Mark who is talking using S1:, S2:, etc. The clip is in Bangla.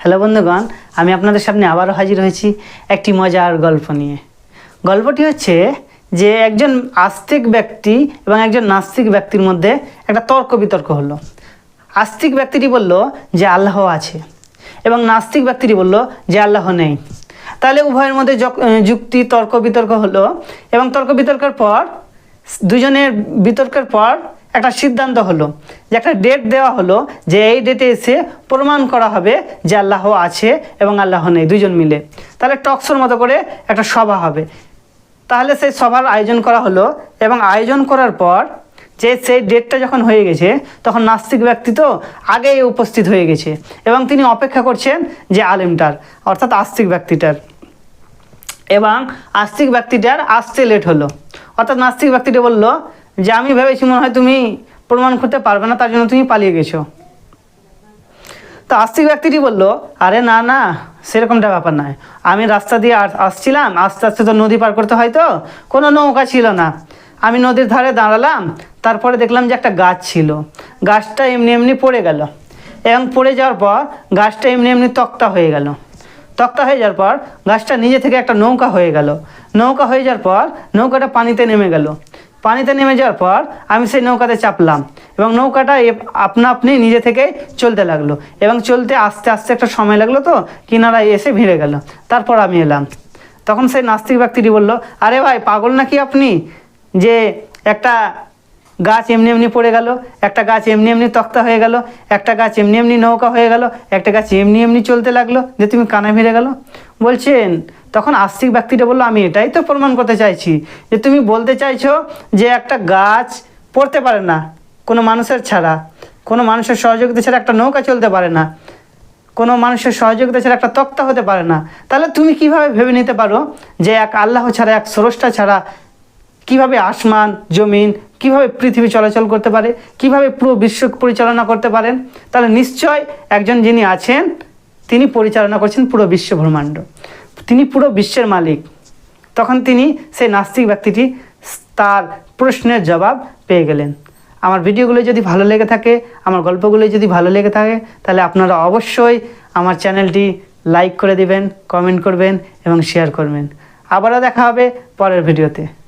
S1: হ্যালো বন্ধুগণ, আমি আপনাদের সামনে আবারও হাজির হয়েছি একটি মজার গল্প নিয়ে। গল্পটি হচ্ছে যে একজন আস্তিক ব্যক্তি এবং একজন নাস্তিক ব্যক্তির মধ্যে একটা তর্ক বিতর্ক হলো। আস্তিক ব্যক্তিটি বলল যে আল্লাহ আছে এবং নাস্তিক ব্যক্তিটি বলল যে আল্লাহ নেই। তাহলে উভয়ের মধ্যে যক- যুক্তি, তর্ক বিতর্ক হলো এবং তর্ক বিতর্কের পর, দুজনের বিতর্কের পর একটা সিদ্ধান্ত হলো, যে একটা ডেট দেওয়া হলো, যে এই ডেটে এসে প্রমাণ করা হবে যে আল্লাহ আছে এবং আল্লাহ নেই দুজন মিলে। তাহলে টকশোর মতো করে একটা সভা হবে। তাহলে সেই সভার আয়োজন করা হলো এবং আয়োজন করার পর যে সেই ডেটটা যখন হয়ে গেছে, তখন নাস্তিক ব্যক্তি তো আগেই উপস্থিত হয়ে গেছে এবং তিনি অপেক্ষা করছেন যে আলেমটার, অর্থাৎ আস্তিক ব্যক্তিটার। এবং আস্তিক ব্যক্তিটার আসতে লেট হলো। অর্থাৎ নাস্তিক ব্যক্তিটা বলল যে আমি ভেবেছি মনে হয় তুমি প্রমাণ করতে পারবে না, তার জন্য তুমি পালিয়ে গেছো। তো আস্তিক ব্যক্তিটি বলল, আরে না না, সেরকমটা ব্যাপার নয়। আমি রাস্তা দিয়ে আস- আসছিলাম, আস্তে আস্তে তো নদী পার করতে হয় তো, কোনো নৌকা ছিল না। আমি নদীর ধারে দাঁড়ালাম, তারপরে দেখলাম যে একটা গাছ ছিল। গাছটা এমনি এমনি পড়ে গেল। এবং পড়ে যাওয়ার পর গাছটা এমনি এমনি তক্তা হয়ে গেল। তক্তা হয়ে যাওয়ার পর গাছটা নিজে থেকে একটা নৌকা হয়ে গেল। নৌকা হয়ে যাওয়ার পর নৌকাটা পানিতে নেমে গেল। পানিতে নেমে যাওয়ার পর আমি সেই নৌকাতে চাপলাম এবং নৌকাটা আপনা আপনি নিজে থেকে চলতে লাগল এবং চলতে আস্তে আস্তে একটা সময় লাগল তো, কিনারা এসে ভিড়ে গেল। তারপর আমি এলাম। তখন সেই নাস্তিক ব্যক্তিটি বলল, আরে ভাই, পাগল নাকি আপনি? যে একটা গাছ এমনি এমনি পড়ে গেল, একটা গাছ এমনি এমনি তক্তা হয়ে গেল, একটা গাছ এমনি এমনি নৌকা হয়ে গেল, একটা গাছ এমনি এমনি চলতে লাগল যে তুমি কানে ভিড়ে গেল। বলছেন, তখন আস্তিক ব্যক্তিটা বলল, আমি এটাই তো প্রমাণ করতে চাইছি যে তুমি বলতে চাইছো যে একটা গাছ পড়তে পারে না, কোনো মানুষের ছাড়া, কোনো মানুষের সহযোগিতা ছাড়া একটা নৌকা চলতে পারে না, কোনো মানুষের সহযোগিতা ছাড়া একটা তক্তা হতে পারে না। তাহলে তুমি কীভাবে ভেবে নিতে পারো যে এক আল্লাহ ছাড়া, এক স্রষ্টা ছাড়া কীভাবে আসমান, জমিন, কীভাবে পৃথিবী চলাচল করতে পারে, কীভাবে পুরো বিশ্ব পরিচালনা করতে পারেন, তাহলে নিশ্চয় একজন যিনি আছেন, তিনি পরিচালনা করছেন পুরো বিশ্ব ব্রহ্মাণ্ড। তিনি পুরো বিশ্বের মালিক। তখন তিনি সেই নাস্তিক ব্যক্তিটি তার প্রশ্নের জবাব পেয়ে গেলেন। আমার ভিডিওগুলো যদি ভালো লেগে থাকে, আমার গল্পগুলো যদি ভালো লেগে থাকে, তাহলে আপনারা অবশ্যই আমার চ্যানেলটি লাইক করে দিবেন, কমেন্ট করবেন এবং শেয়ার করবেন। আবারও দেখা হবে পরের ভিডিওতে।